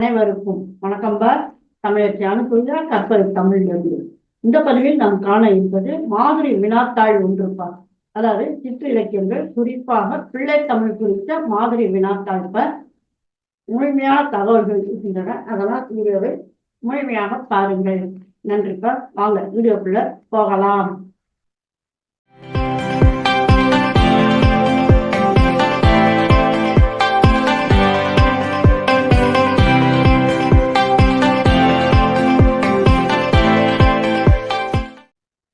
அனைவருக்கும் வணக்கம் பார். தமிழச்சி அனுப்புங்க கற்பது தமிழிலிருந்து இந்த பதிவில் நாம் காண இருப்பது மாதிரி வினாத்தாள் ஒன்று பார். அதாவது சிற்று இலக்கியங்கள் குறிப்பாக பிள்ளை தமிழ் குறித்த மாதிரி வினாத்தாள் பார். முழுமையான தகவல்கள் இருக்கின்றன. அதெல்லாம் வீடியோவை முழுமையாக பாருங்கள். நன்றி பார். வாங்க வீடியோக்குள்ள போகலாம்.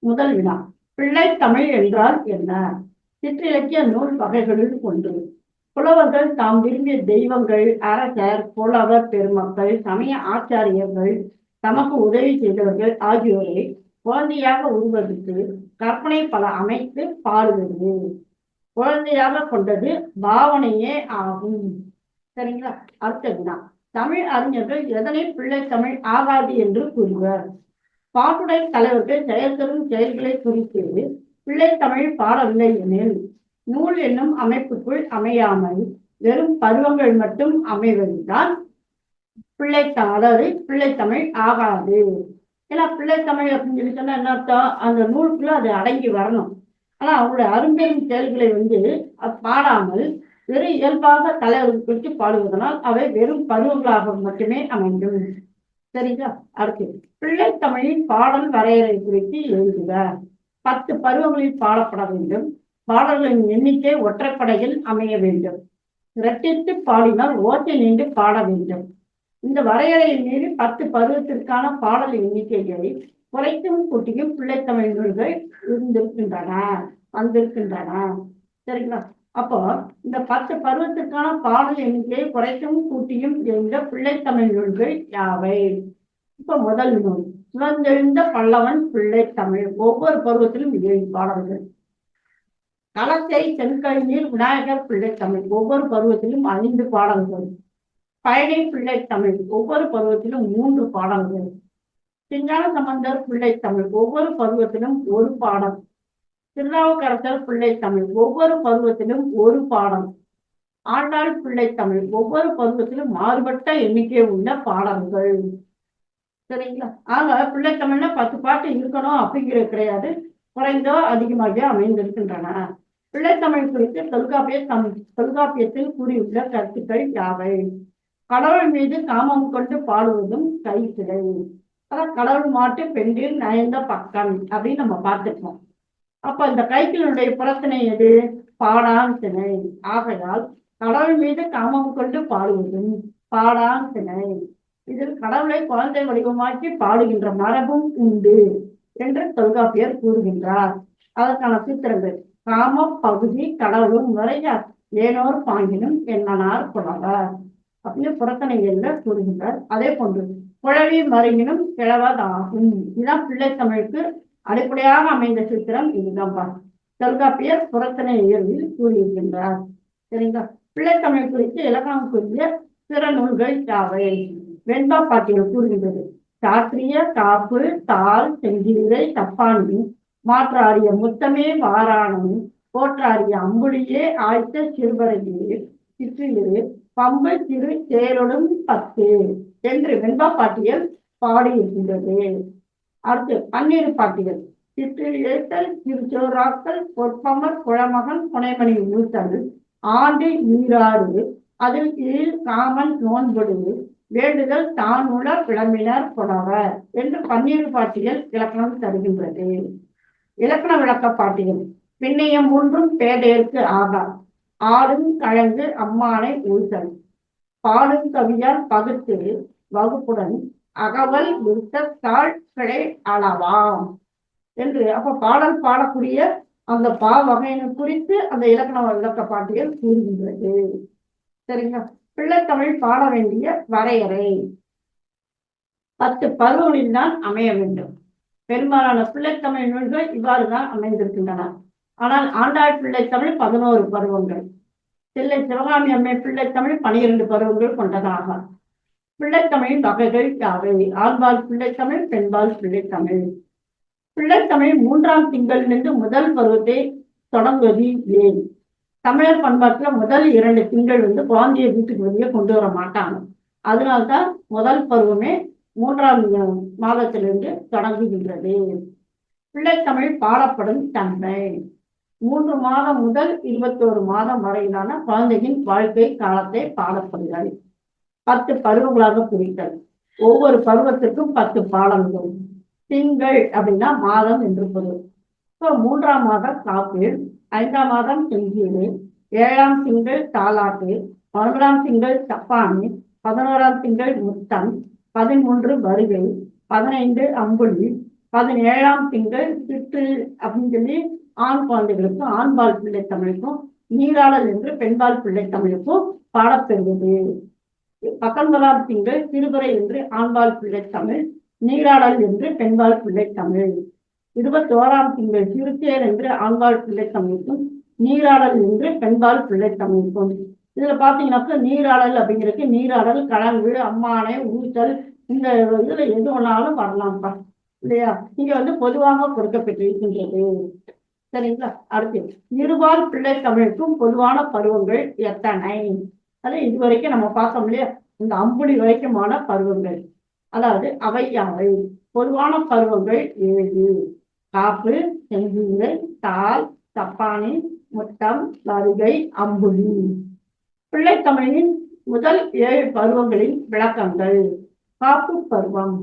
முதல் வினா. பிள்ளை தமிழ் என்றால் என்ன? சிற்றிலக்கிய நூல் வகைகளில் ஒன்று. புலவர்கள் தாம் விரும்பிய தெய்வங்கள் அரசர் புலவர் பெருமக்கள் சமய ஆச்சாரியர்கள் தமக்கு உதவி செய்தவர்கள் ஆகியோரை குழந்தையாக உருவகித்து கற்பனை பல அமைத்து பாடுவது. குழந்தையாக கொண்டது பாவனையே ஆகும். சரிங்களா? அடுத்த வினா. தமிழ் அறிஞர்கள் எதனை பிள்ளை தமிழ் ஆகாது என்று கூறுவர்? பாட்டுடை தலைவர்கள் செயல்தரும் செயல்களை குறித்து பிள்ளை தமிழ் பாடவில்லை எனில் நூல் என்னும் அமைப்புக்குள் அமையாமல் வெறும் பருவங்கள் மட்டும் அமைவதுதான் பிள்ளை த- அதாவது பிள்ளை தமிழ் ஆகாது. ஏன்னா பிள்ளை தமிழ் அப்படின்னு சொல்லி சொன்னா என்ன அர்த்தம்? அந்த நூலுக்குள்ள அது அடங்கி வரணும். ஆனா அவங்களுடைய அரும்பெரும் செயல்களை வந்து அது பாடாமல் வெறும் இயல்பாக தலைவர்கள் குறித்து பாடுவதனால் அவை வெறும் பருவங்களாக மட்டுமே அமையும். சரிங்களா? அடுத்து பிள்ளை தமிழின் பாடல் வரையறை குறித்து எழுதுக பத்து பருவங்களில் பாடப்பட வேண்டும். பாடல்களின் எண்ணிக்கை ஒற்றைப்படையில் அமைய வேண்டும். இரட்டித்து பாடினால் ஓட்டி நின்று பாட வேண்டும். இந்த வரையறையை மீறி பத்து பருவத்திற்கான பாடல் எண்ணிக்கைகளை குறைத்தும் கூட்டியும் பிள்ளைத்தமிழ் நூல்கள் இருந்திருக்கின்றன வந்திருக்கின்றன. சரிங்களா? அப்போ இந்த பத்து பருவத்திற்கான பாடல் எண்ணிக்கையை குறைக்கும் கூட்டியும் என்ற பிள்ளைத்தமிழ் நூல்கள் யாவை? இப்ப முதல் நூல் சுழந்தெழுந்த பல்லவன் பிள்ளை தமிழ். ஒவ்வொரு பருவத்திலும் ஏழு பாடல்கள். களத்தை தென்கழிநீர் விநாயகர் பிள்ளை தமிழ். ஒவ்வொரு பருவத்திலும் ஐந்து பாடல்கள். பயணை பிள்ளை தமிழ். ஒவ்வொரு பருவத்திலும் மூன்று பாடல்கள். சிங்கான சம்பந்தர் பிள்ளை தமிழ். ஒவ்வொரு பருவத்திலும் ஒரு பாடல். திருநாவுக்கரசர் பிள்ளை தமிழ். ஒவ்வொரு பருவத்திலும் ஒரு பாடம் ஆண்டாள் பிள்ளை தமிழ் ஒவ்வொரு பருவத்திலும் மாறுபட்ட எண்ணிக்கை உள்ள பாடல்கள். சரிங்களா? ஆக பிள்ளை தமிழ்னா பத்து பாட்டு இருக்கணும் அப்படிங்கிறது கிடையாது. குறைந்தோ அதிகமாக அமைந்திருக்கின்றன. பிள்ளைத்தமிழ் குறித்து தொல்காப்பிய தம் தொல்காப்பியத்தில் கூறியுள்ள கருத்துக்கள் யாவை? கடவுள் மீது காமம் கொண்டு பாடுவதும் கைசிலை அதான் கடவுள் மாட்டு பெண்டில் நயந்த பக்கம் அப்படின்னு நம்ம பார்த்துருக்கோம். அப்ப இந்த கைக்கினுடைய புறத்தினை எது பாடான் திணை ஆகையால் கடவுள் மீது காமம் கொண்டு பாடுவதும் பாடான் திணை இதில் கடவுளை குழந்தை வடிவமாக்கி பாடுகின்ற மரபும் உண்டு என்று தொல்காப்பியர் கூறுகின்றார். அதற்கான சூத்திரங்கள் காம பகுதி கடவுளும் முறையார் ஏனோர் பாங்கினும் என்னனார் புலவர் அப்படின்னு புறத்தனைகள்ல கூறுகின்றார். அதே போன்று குழவி மருங்கினும் கிழவதாகும். இதுதான் பிள்ளை தமிழுக்கு அடிப்படையாக அமைந்த சூத்திரம் இதுதான் தொல்காப்பியர் புறத்தனை இயல்பில் கூறியிருக்கின்றார். சரிங்களா? பிள்ளைத்தமிழ் குறித்து இலக்கணம் கூறிய பிற நூல்கள் யாவை? வெண்பா பாட்டியல் கூறுகின்றது. சாத்திரிய காப்பு தாள் செங்கீரை தப்பாண்டி மாற்றாரிய முத்தமே வாராணம் போற்றாரிய அம்புலியே ஆய்த்த சிறுவரையே சிற்றிலே பம்பு திரு சேரொடும் பத்து என்று வெண்பா பாட்டியல் பாடியிருக்கின்றது. அடுத்து பன்னீர் பாட்டிகள். சிற்றில் ஏத்தல் திருச்சோராக்கள் பொற்பமர் குளமகன் புனைமணி ஊத்தல் ஆண்டு நீராறு அதில் கீழ் காமன் நோன்படுது. வேண்டுதல் தான் உள விளம்பினர் புலவர் என்று பன்னீர் பாட்டிகள் இலக்கணம் தருகின்றது. இலக்கண விளக்க பாட்டிகள். பின்னையம் ஒன்றும் பேதையர்க்கு ஆகா. ஆடும் கழங்கு அம்மானை ஊசல் பாடும் கவியால் பகுத்து வகுப்புடன் அகவல் விருத்தத்தாள் பிழை அளவாம் என்று அப்ப பாடல் பாடக்கூடிய அந்த பா வகையினை குறித்து அந்த இலக்கண விளக்க பாட்டியல் கூறுகின்றது. சரிங்களா? பிள்ளைத்தமிழ் பாட வேண்டிய வரையறை. பத்து பருவங்களில் தான் அமைய வேண்டும். பெரும்பாலான பிள்ளைத்தமிழ் நூல்கள் இவ்வாறு தான் அமைந்திருக்கின்றன. ஆனால் ஆண்டாள் பிள்ளைத்தமிழ் பதினோரு பருவங்கள். தில்லை சிவகாமி அம்மை பிள்ளைத்தமிழ் பனிரெண்டு பருவங்கள் கொண்டதாக பிள்ளைத்தமிழ் வகைகள் யாவை? ஆண்பால் பிள்ளைத்தமிழ் பெண்பால் பிள்ளைத்தமிழ். பிள்ளைத்தமிழ் மூன்றாம் திங்களிலிருந்து முதல் பருவத்தை தொடங்குவது ஏன்? தமிழர் பண்பாட்டுல முதல் இரண்டு திங்கள் வந்து குழந்தைய வீட்டுக்கு வெளியே கொண்டு வர மாட்டாங்க. அதனால்தான் முதல் பருவமே மூன்றாம் மாதத்திலிருந்து தொடங்குகின்றது. பிள்ளைத்தமிழ் பாடப்படும் தன்மை. மூன்று மாதம் முதல் இருபத்தோரு மாதம் வரையிலான குழந்தையின் வாழ்க்கை காலத்தை பாடப்படுகிறது பத்து பருவங்களாக பிரித்தல். ஒவ்வொரு பருவத்திற்கும் பத்து பாடல்கள் திங்கள் அப்படின்னா மாதம் என்று பொருள். இப்போ மூன்றாம் மாதம் காப்பீர் ஐந்தாம் மாதம் செங்கீடு ஏழாம் திங்கள் தாலாட்டு பதினோராம் திங்கள் சப்பானி பதினோராம் திங்கள் முத்தம் பதிமூன்று வருகை பதினைந்து அம்புலி பதினேழாம் திங்கள் திட்டு அப்படின்னு சொல்லி ஆண் குழந்தைகளுக்கும் ஆண்பால் பிள்ளை தமிழுக்கும் நீராடல் என்று பெண்பால் பிள்ளை தமிழுக்கும் பாடப்பெறுவது பத்தொன்பதாம் திங்கள் திருவரை என்று ஆண்பால் பிள்ளை தமிழ் நீராடல் என்று பெண்பால் பிள்ளை தமிழ். இருபத்தோராம் திங்கள் சிறுத்தேர் என்று ஆண்பால் பிள்ளை தமிழுக்கும் நீராடல் என்று பெண்பால் பிள்ளை தமிழுக்கும். இதுல பாத்தீங்கன்னாக்கா நீராடல் அப்படிங்கிறது நீராடல் கலங்கு அம்மானை ஊச்சல் இந்த இதுல எது ஒன்னாலும் வரலாம்ப்பா. இல்லையா? இங்க வந்து பொதுவாக கொடுக்கப்பட்டிருக்கின்றது. சரிங்களா? அடுத்து இருபால் பிள்ளை தமிழுக்கும் பொதுவான பருவங்கள் எத்தனை? அது வரைக்கும் நம்ம பார்த்தோம் இல்லையா? இந்த அம்புலி வரைக்குமான பருவங்கள். அதாவது அவை யாவை? பொதுவான பருவங்கள் ஏழு காப்பு செங்கீரை தால் தப்பானி முட்டம் வருகை அம்புலி. பிள்ளைத்தமிழின் முதல் ஏழு பருவங்களின் விளக்கங்கள். காப்பு பருவம்.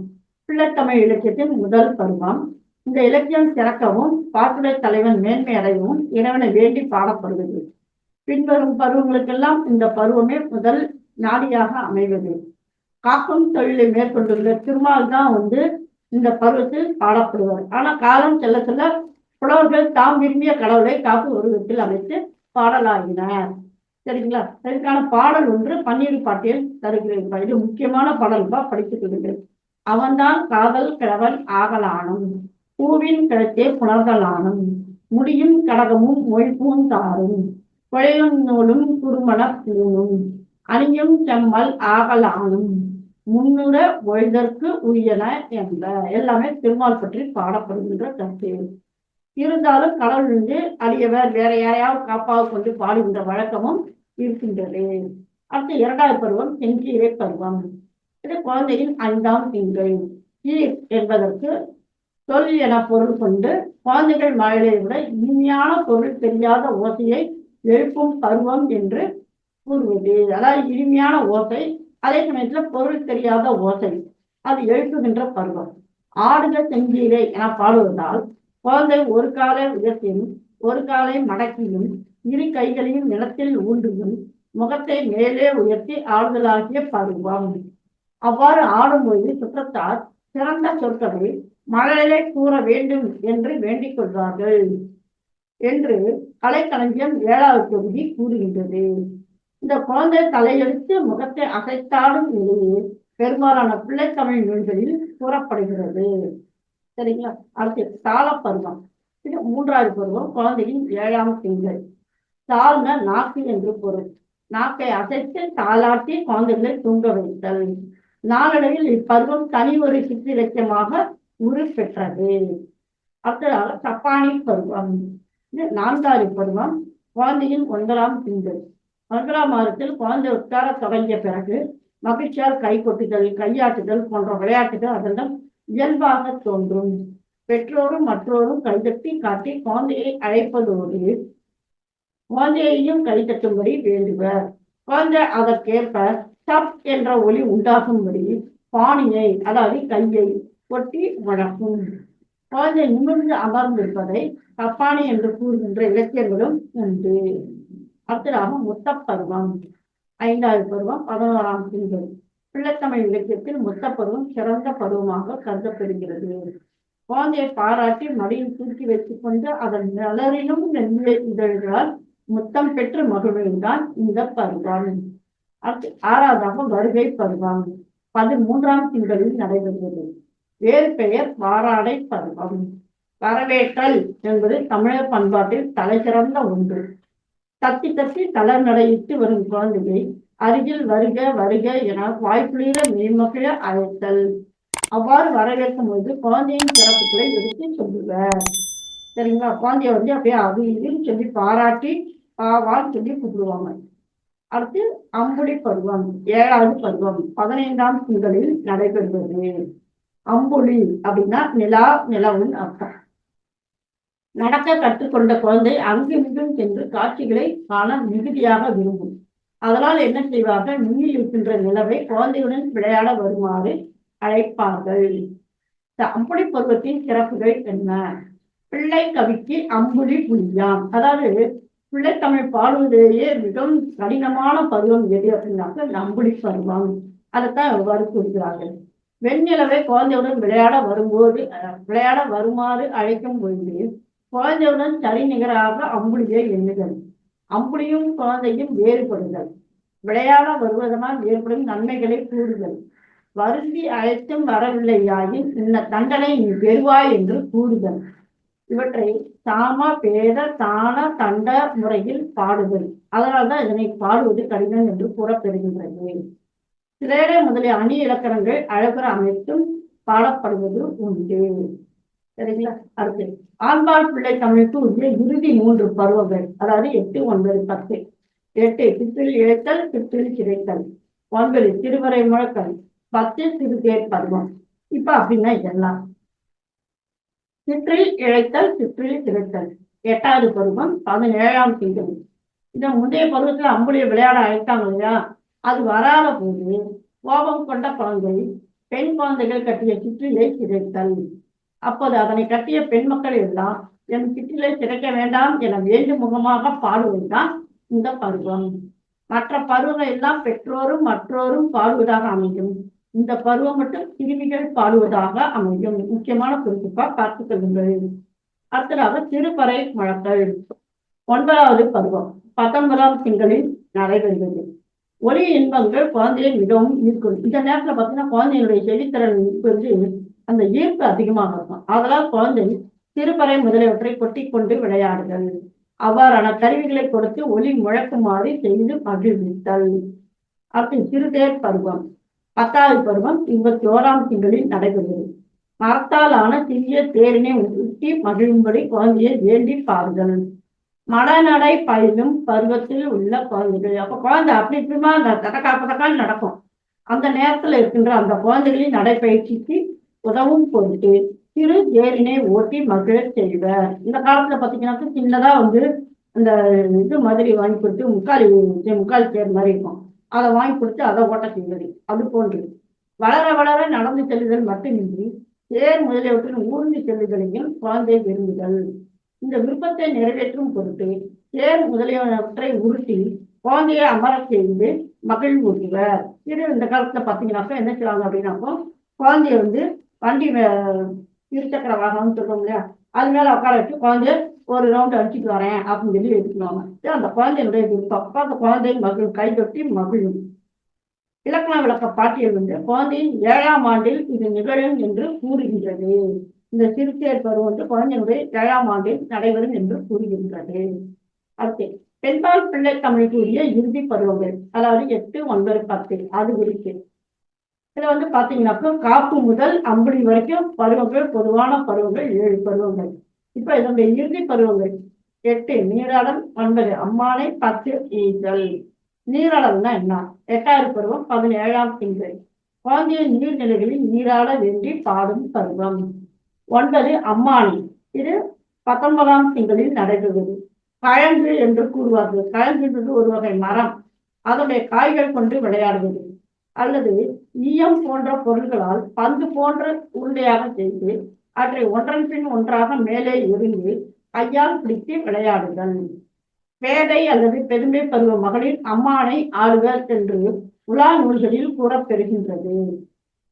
பிள்ளைத்தமிழ் இலக்கியத்தின் முதல் பருவம். இந்த இலக்கியம் சிறக்கவும் பாட்டுடை தலைவன் மேன்மை அடையவும் இறைவனை வேண்டி பாடப்படுகிறது. பின்வரும் பருவங்களுக்கெல்லாம் இந்த பருவமே முதல் நாடியாக அமைவது. காக்கும் தொழிலை மேற்கொண்டுள்ள திருமால் தான் வந்து இந்த பருவத்தில் பாடப்படுவார். ஆனா காலம் செல்ல செல்ல புலவர்கள் தாம் விரும்பிய கடவுளை காப்பு உருவத்தில் அமைத்து பாடலாகினர். சரிங்களா? இதற்கான பாடல் ஒன்று பன்னீர் பாட்டியல் தருகிறேன். இது முக்கியமான பாடல்பா படித்துக் கொள்கிறேன் அவன்தான் காதல் கிழவன் ஆகலானும் பூவின் கிழத்தே புணர்தலானும் முடியும் கடகமும் மொய்பூன் தாரும் நூலும் குறுமணப் பூணும் அணியும் செம்மல் ஆகலானும். முன்னுட ஒழிதற்கு உரியன என்ற எல்லாமே திருமால் பற்றி பாடப்படுகின்ற கருத்து. இருந்தாலும் கடவுள் வந்து அடியவர் வேற யாரையாவது காப்பாக கொண்டு பாடுகின்ற வழக்கமும் இருக்கின்றது. அடுத்து இரண்டாவது பருவம் செங்கீரை பருவம். இது குழந்தையின் ஐந்தாம் திங்கள். ஈர் என்பதற்கு சொல் என பொருள் கொண்டு குழந்தைகள் மழலை விட இனிமையான பொருள் தெரியாத ஓசையை எழுப்பும் பருவம் என்று கூறுவது. அதாவது இனிமையான ஓசை அதே சமயத்துல பொருள் தெரியாத ஓசை. அது எழுப்புகின்ற பருவம். ஆடுக செங்கீரை என பாடுவதால் குழந்தை ஒரு காலை உயர்த்தியும் ஒரு காலை மடக்கியும் இரு கைகளையும் நிலத்தில் ஊன்றியும் முகத்தை மேலே உயர்த்தி ஆடுதலாகிய பருவம். அவ்வாறு ஆடும்போது சுற்றத்தார் சிறந்த சொற்களை மழலை கூற வேண்டும் என்று வேண்டிக் கொள்வார்கள். என்று கலைக்களஞ்சியம் ஏழாவது தொகுதி கூறுகின்றது. இந்த குழந்தை தலையெழுத்து முகத்தை அசைத்தாடும் நிலையே பெரும்பாலான பிள்ளைத்தமிழ் நூல்களில் கூறப்படுகிறது. சரிங்களா? அடுத்து தாள பருவம் இது மூன்றாவது பருவம் குழந்தையின் ஏழாம் திங்கள். தாழ்ந்த நாக்கு என்று பொருள். நாக்கை அசைத்து தாளாட்டி குழந்தைகளை தூங்க வைத்தல். நாளடைவில் இப்பருவம் தனி ஒரு சிற்றிலக்கியமாக உருப்பெற்றது. அடுத்ததாக சப்பானி பருவம். நான்காவது பருவம் குழந்தையின் ஒன்பதாம் திங்கள். ஒன்பதாம் மாதத்தில் குழந்தை உட்கார தொடங்கிய பிறகு மகிழ்ச்சியால் கை கொட்டுதல் கையாட்டுதல் போன்ற விளையாட்டுகள் அதெல்லாம் இயல்பாக தோன்றும். பெற்றோரும் மற்றோரும் கைதட்டி காட்டி குழந்தையை அழைப்பதோடு குழந்தையையும் கைதட்டும்படி வேண்டுவர். குழந்தை அதற்கேற்ப டப் என்ற ஒலி உண்டாகும்படி பாணியை அதாவது கையை கொட்டி வழக்கும் குழந்தை நிமிர்ந்து அமர்ந்திருப்பதை தப்பானி என்று கூறுகின்ற இலக்கியங்களும் உண்டு. அடுத்ததாக முத்தப்பருவம். ஐந்தாவது பருவம் பதினோராம் திங்கள். பிள்ளைத்தமிழ் இலக்கியத்தில் முத்தப்பருவம் சிறந்த பருவமாக கருதப்படுகிறது. குழந்தையை பாராட்டி மடியில் தூக்கி வைத்துக் கொண்டு அதன் நலரிலும் நெல்லை இதழ்களால் முத்தம் பெற்று மகிழ்வுதான் இந்த பருவம். அடுத்து ஆறாவதாக வருகை பருவம். பதிமூன்றாம் திங்களில் நடைபெறுகிறது. வேறு பெயர் வாராடை பருவம். வரவேற்றல் என்பது தமிழர் பண்பாட்டில் தலைசிறந்த ஒன்று. தத்தி தத்தி தளர்நடையிட்டு வரும் குழந்தையை அருகில் வருக வருக என வாய்ப்புளிர மேமகிழ அழைத்தல். அவ்வாறு வரவேற்கும் போது குழந்தையின் சிறப்புகளை எடுத்து சொல்லுவர். சரிங்களா? குழந்தைய வந்து அப்படியே அது இதுன்னு சொல்லி பாராட்டி பாவான்னு சொல்லி கூப்பிடுவாங்க அடுத்து அம்புலி பருவம் ஏழாவது பருவம் பதினைந்தாம் திங்களில் நடைபெறுவது அம்புலி அப்படின்னா நிலா நிலவுன்னு அர்த்தம். நடக்க கற்றுக்கொண்ட குழந்தை அங்குமிங்கும் சென்று காட்சிகளை காண மிகுதியாக விரும்பும். அதனால் என்ன செய்வார்கள்? மின்னில் இருக்கின்ற நிலவை குழந்தையுடன் விளையாட வருமாறு அழைப்பார்கள். அம்புலி பருவத்தின் சிறப்புகள் என்ன? பிள்ளை கவிக்கு அம்புலி புலியாம் அதாவது பிள்ளைத்தமிழ் பாடுவதிலேயே மிகவும் கடினமான பருவம் எது அப்படின்னாக்க அம்புலி பருவம். அதைத்தான் எவ்வாறு கூறுகிறார்கள்? வெண்ணிலவை குழந்தையுடன் விளையாட வரும்போது அஹ், விளையாட வருமாறு அழைக்கும் பொழுது குழந்தையுடன் சரிநிகராக அம்புலியை எண்ணுதல். அம்புலியும் குழந்தையும் வேறுபடுதல். விளையாட வருவதனால் ஏற்படும் நன்மைகளை கூறுதல். வருந்தி அழைத்தும் வரவில்லையாயின் இந்த தண்டனை நீ பெறுவாய் என்று கூறுதல். இவற்றை சாம பேத தான தண்ட முறையில் பாடுதல். அதனால்தான் இதனை பாடுவது கடினம் என்று கூறப்பெறுகின்றது சிலேடை முதலிய அணி இலக்கணங்கள் அழகுற அமைத்தும் பாடப்படுவது உண்டு. சரிங்களா? அடுத்து ஆண்பால் பிள்ளை தமிழுக்கு உரிய இறுதி மூன்று பருவங்கள் அதாவது எட்டு ஒன்பது பத்து. எட்டு பித்தில் இழைத்தல் பித்தில் கிடைத்தல் ஒன்பது திருவரை முழக்கல். பத்து சிறுதேர் பருவம். இப்ப அப்படின்னா இதெல்லாம். சிற்றில் இழைத்தல் சிற்றில் திரைத்தல் எட்டாவது பருவம் பதினேழாம் திங்கள். இந்த முந்தைய பருவத்துல அம்புலியை விளையாட அழைத்தாங்க இல்லையா? அது வராத போது கோபம் கொண்ட குழந்தை பெண் குழந்தைகள் கட்டிய சிற்றிலை சிதைத்தல். அப்போது அதனை கட்டிய பெண் மக்கள் எல்லாம் என் சிற்றிலை சிதைக்க வேண்டாம் என வேண்டு முகமாக பாடுவதுதான் இந்த பருவம். மற்ற பருவங்கள் எல்லாம் பெற்றோரும் மற்றோரும் பாடுவதாக அமையும். இந்த பருவம் மட்டும் கிருமிகள் பாடுவதாக அமையும். முக்கியமான குறிப்பா பார்த்துக் கொள்ளுங்கள். அடுத்ததாக திருப்பறை வழக்கல் ஒன்பதாவது பருவம். பத்தொன்பதாம் திங்களில் நடைபெறுகிறது. ஒளி இன்பங்கள் குழந்தையை மிகவும் ஈர்க்கும். இந்த நேரத்துல பார்த்தீங்கன்னா குழந்தையினுடைய செவித்திறன் வந்து அந்த ஈர்ப்பு அதிகமாக இருக்கும். அதனால் குழந்தை திருப்பறை முதலியவற்றை கொட்டி கொண்டு விளையாடுதல். அவ்வாறான கருவிகளை கொடுத்து ஒளி முழக்குமாறு செய்து மகிழ்வித்தல். அப்படி சிறுதேர் பருவம். பத்தாவது பருவம் இருபத்தி ஓராம் திங்களில் நடைபெறுகிறது. மரத்தால் ஆன சிறிய தேரினை ஊற்றி மகிழும்படி குழந்தையை வேண்டி பாருங்கள் மடநடை பயிலும் பருவத்தில் உள்ள குழந்தைகள். அப்ப குழந்தை அப்படி இப்படிமா அந்த தடக்கா பதக்கால் நடக்கும். அந்த நேரத்துல இருக்கின்ற அந்த குழந்தைகளின் நடைப்பயிற்சிக்கு உதவும் பொருட்டு சிறு தேரினை ஓட்டி மகிழ செய்வர். இந்த காலத்துல பாத்தீங்கன்னாக்கா சின்னதா வந்து அந்த இது மாதிரி வாங்கி கொடுத்து முக்காலி முக்கால் தேர் மாதிரி இருக்கும். அதை வாங்கி கொடுத்து அதை ஓட்ட செய்வது. அது போன்று வளர வளர நடந்து செல்லுதல் மட்டுமின்றி தேர் முதலியவற்றின் ஊர்ந்து செல்லுதலையும் குழந்தை விரும்புதல். இந்த விருப்பத்தை நிறைவேற்றும் பொருட்டு தேர் முதலியவற்றை உருட்டி குழந்தையை அமர செய்து மகிழ்வூட்டுவர் இது இந்த காலத்துல பாத்தீங்கன்னாக்கா என்ன செய்வாங்க அப்படின்னாக்கோ குழந்தைய வந்து வண்டி இருசக்கர வாகனம்னு சொல்றோம் இல்லையா? அது மேல உட்கார வச்சு குழந்தைய ஒரு ரவுண்ட் அடிச்சுட்டு வரேன் அப்படின்னு சொல்லி எடுத்துக்குவாங்க. அந்த குழந்தையினுடைய விருப்பம். அந்த குழந்தையை மகிழ் கைதொட்டி மகிழும். இலக்கண விளக்க பாட்டியல் வந்து குழந்தையின் ஏழாம் ஆண்டில் இது நிகழும் என்று கூறுகின்றது. இந்த சிறுத்தேர் பருவம் குழந்தைகளுடைய ஏழாம் ஆண்டில் நடைபெறும் என்று கூறுகின்றது. அடுத்து பெண்பால் பிள்ளை தமிழுக்கு உரிய இறுதி பருவங்கள் அதாவது எட்டு ஒன்பது பத்து அது குறித்து. இதுல வந்து பாத்தீங்கன்னாக்கா காப்பு முதல் அம்புலி வரைக்கும் பருவங்கள் பொதுவான பருவங்கள் ஏழு பருவங்கள். இப்ப இதனுடைய இறுதி பருவங்கள் எட்டு நீராடம் ஒன்பது அம்மானை பத்து ஈதல் நீராடல்னா என்ன? எட்டாவது பருவம் பதினேழாம் திங்கள். குழந்தையின் நீர்நிலைகளில் நீராட வேண்டி பாடும் பருவம். ஒன்பது அம்மானி. இது பத்தொன்பதாம் திங்களில் நடைபெறுவது கழங்கு என்று கூறுவார்கள். கழங்கு என்பது ஒரு வகை மரம். அதனுடைய காய்கள் கொண்டு விளையாடுவது. அல்லது ஈயம் போன்ற பொருள்களால் பந்து போன்ற உருண்டையாக செய்து அவற்றை ஒன்றன் பின் ஒன்றாக மேலே எறிந்து கையால் பிடித்து விளையாடுதல். பேதை அல்லது பெருமை பருவ மகளிர் அம்மானை ஆளுவர் என்று உலா நூல்களில் கூறப்பெறுகின்றது.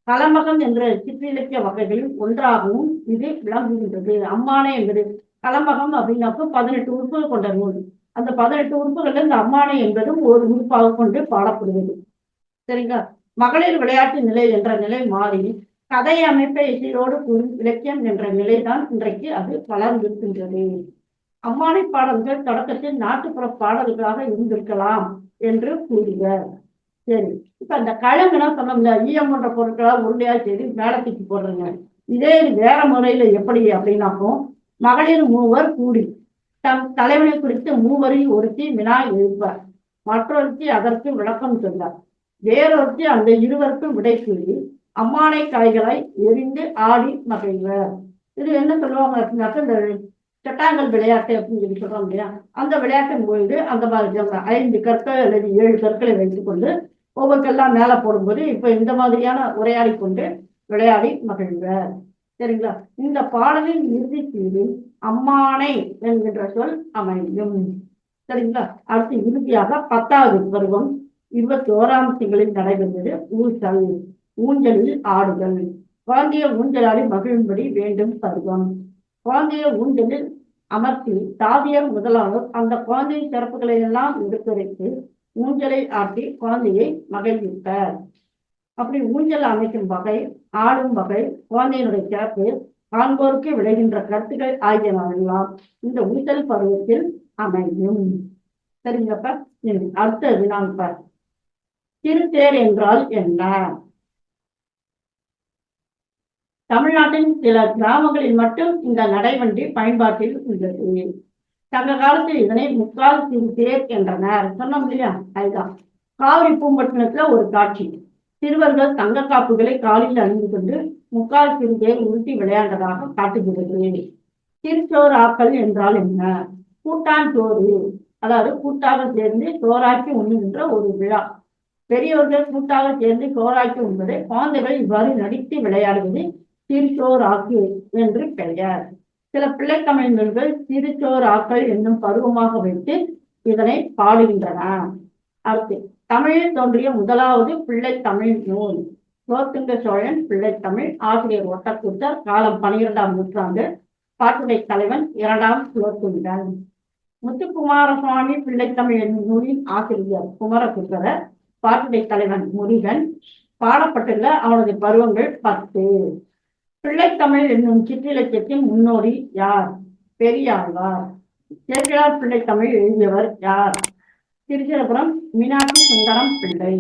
கலமகம் என்ற சிற்றிலக்கிய வகைகளில் ஒன்றாகவும் இது விளங்குகின்றது. அம்மானை என்பது கலமகம் அப்படின்னாக்க பதினெட்டு உறுப்புகள் கொண்ட நூல். அந்த பதினெட்டு உறுப்புகள்ல இந்த அம்மானை என்பதும் ஒரு உறுப்பாக கொண்டு பாடப்படுவது சரிங்களா? மகளிர் விளையாட்டு நிலை என்ற நிலை மாறி கதை அமைப்பை இசையோடு கூறும் இலக்கியம் என்ற நிலைதான் இன்றைக்கு அது வளர்ந்திருக்கின்றது. அம்மானை பாடல்கள் தொடக்கத்தில் நாட்டுப்புற பாடல்களாக இருந்திருக்கலாம் என்று கூறுவர் சரி. இப்ப அந்த கிழங்குனா சொன்னோம்ல ஈயம் போன்ற பொருட்களா உருண்டையா செய்து மேல போடுறேங்க. இதே வேற முறையில எப்படி அப்படின்னாக்கும் மகளிர் மூவர் கூடி தம் தலைவனை குறித்து மூவரில் ஒருத்தி வினா எழுப்பார். மற்றொருத்தி அதற்கு விளக்கம் சொன்னார் வேறொருத்தி அந்த இருவருக்கும் விடை கூறி அம்மானை கலைகளை எரிந்து ஆடி மகிழ்வர். இது என்ன சொல்லுவாங்க அப்படின்னாக்க இந்த சட்டாங்கல் விளையாட்டு அப்படின்னு சொல்லி சொல்றோம் இல்லையா? அந்த விளையாட்டின் பொழுது அந்த மாதிரி ஐந்து கற்கள் அல்லது ஏழு கற்களை வைத்துக்கொண்டு ஒவ்வொருக்கெல்லாம் மேலே போடும்போது இப்போ இந்த மாதிரியான உரையாடி கொண்டு விளையாடி மகிழ்வர். சரிங்களா? இந்த பாடலின் இறுதி தீவில் அம்மானை என்கின்ற சொல் அமையும். சரிங்களா? அடுத்து இறுதியாக பத்தாவது பருவம் இருபத்தி ஓராம் திங்களில் நடைபெறுவது ஊசல் ஊஞ்சலில் ஆடுதல். குழந்தைய ஊஞ்சலாடி மகிழும்படி வேண்டும் பருவம். குழந்தையை உண்டில் அமர்த்தி தாதியர் முதலாளர் அந்த குழந்தையின் சிறப்புகளை எல்லாம் எடுத்துரைத்து ஊஞ்சலை ஆட்டி குழந்தையை மகிழ்விப்பர் அப்படி ஊஞ்சல் அமைக்கும் வகை ஆடும் வகை குழந்தையினுடைய சிறப்பு காண்போருக்கு விளைகின்ற கருத்துக்கள் ஆகியனவெல்லாம் இந்த ஊஞ்சல் பருவத்தில் அமையும். சரிங்கப்ப அடுத்தது நான் திருத்தேர் என்றால் என்ன? தமிழ்நாட்டின் சில கிராமங்களில் மட்டும் இந்த நடைவண்டி பயன்பாட்டில் உள்ளது. சங்க காலத்தில் இதனை முக்கால் தேர் என்றனர். சொன்னோம் இல்லையா? அதுதான். காவிரி பூம்பட்டினத்துல ஒரு காட்சி. சிறுவர்கள் தங்க காப்புகளை காலில் அணிந்து கொண்டு முக்கால் திருத்தேர் உருட்டி விளையாண்டதாக காட்டுகிறது. திருச்சோறு ஆக்கல் என்றால் என்ன? கூட்டான் சோறு. அதாவது கூட்டாக சேர்ந்து சோறாக்கி உண்ணுகின்ற ஒரு விழா. பெரியவர்கள் கூட்டாக சேர்ந்து சோறாக்கி உண்பதை குழந்தைகள் இவ்வாறு நடித்து விளையாடுவது திருச்சோறாக்கு என்று பெயர். சில பிள்ளைத்தமிழ் நூல்கள் திருச்சோறாக்கள் என்னும் பருவமாக வைத்து இதனை பாடுகின்றன. அடுத்து தமிழில் தோன்றிய முதலாவது பிள்ளைத்தமிழ் நூல் குலோத்துங்க சோழன் பிள்ளைத்தமிழ் ஆசிரியர் ஒட்டக்கூத்தர் காலம் பனிரெண்டாம் நூற்றாண்டு பாட்டுடை தலைவன் இரண்டாம் குலோத்துங்கன் முத்துக்குமாரசுவாமி பிள்ளைத்தமிழ் என்னும் நூலின் ஆசிரியர் குமரகுத்தரர் பாட்டுடை தலைவன் முருகன். பாடப்பட்டுள்ள அவனது பருவங்கள் பத்து. பிள்ளைத்தமிழ் என்னும் சிற்றிலக்கியத்தின் முன்னோடி யார்? பெரியாழ்வார். சேக்கிழார் பிள்ளைத்தமிழ் எழுதியவர் யார்? திருச்சிரபுரம் மீனாட்சி சுந்தரம் பிள்ளை.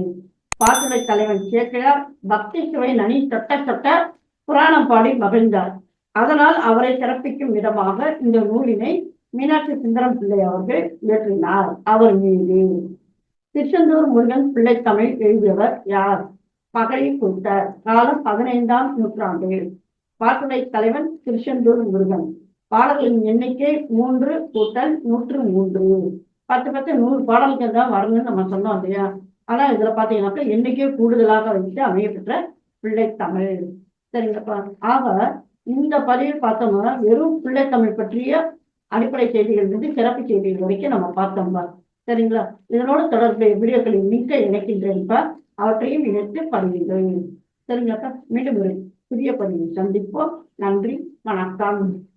பாட்டுடை தலைவன் சேக்கிழார் பக்தி சுவை நனி தொட்ட தொட்ட புராணம் பாடி மகிழ்ந்தார். அதனால் அவரை சிறப்பிக்கும் விதமாக இந்த நூலினை மீனாட்சி சுந்தரம் பிள்ளை அவர்கள் இயற்றினார் அவர் மீது. திருச்செந்தூர் முருகன் பிள்ளைத்தமிழ் எழுதியவர் யார்? பகழி கூட்டர் காலம் பதினைந்தாம் நூற்றாண்டு பாட்டுடை தலைவன் திருச்செந்தூர் முருகன். பாடல்களின் எண்ணிக்கை மூன்று கூட்டல் நூற்று மூன்று. பத்து பத்து நூறு பாடல்கள் தான் வரணும்னு நம்ம சொன்னோம் இல்லையா? ஆனா இதுல பாத்தீங்கன்னாக்கா எண்ணிக்கை கூடுதலாக வைத்து அமையப்பெற்ற பிள்ளைத்தமிழ். சரிங்கப்பா ஆக இந்த பதிவில் பார்த்தோம்னா வெறும் பிள்ளைத்தமிழ் பற்றிய அடிப்படை செய்திகள் இருந்து சிறப்பு செய்திகள் வரைக்கும் நம்ம பார்த்தோம்பா சரிங்களா? இதனோட தொடர்புடைய வீடியோக்களின் லிங்கை இணைக்கின்றேன்ப்பா அவற்றையும் இணைத்து பதிவுகள் சரிங்களாப்பா மீண்டும் ஒரு புதிய பதிவில் சந்திப்போம். நன்றி வணக்கம்.